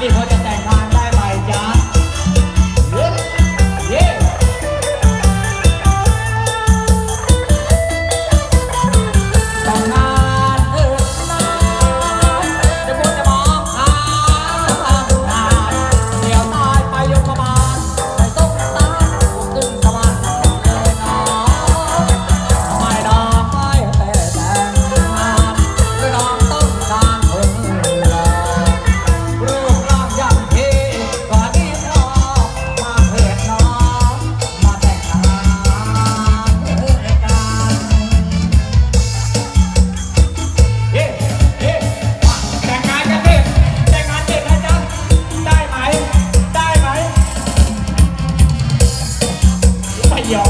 바디 바디 y'all.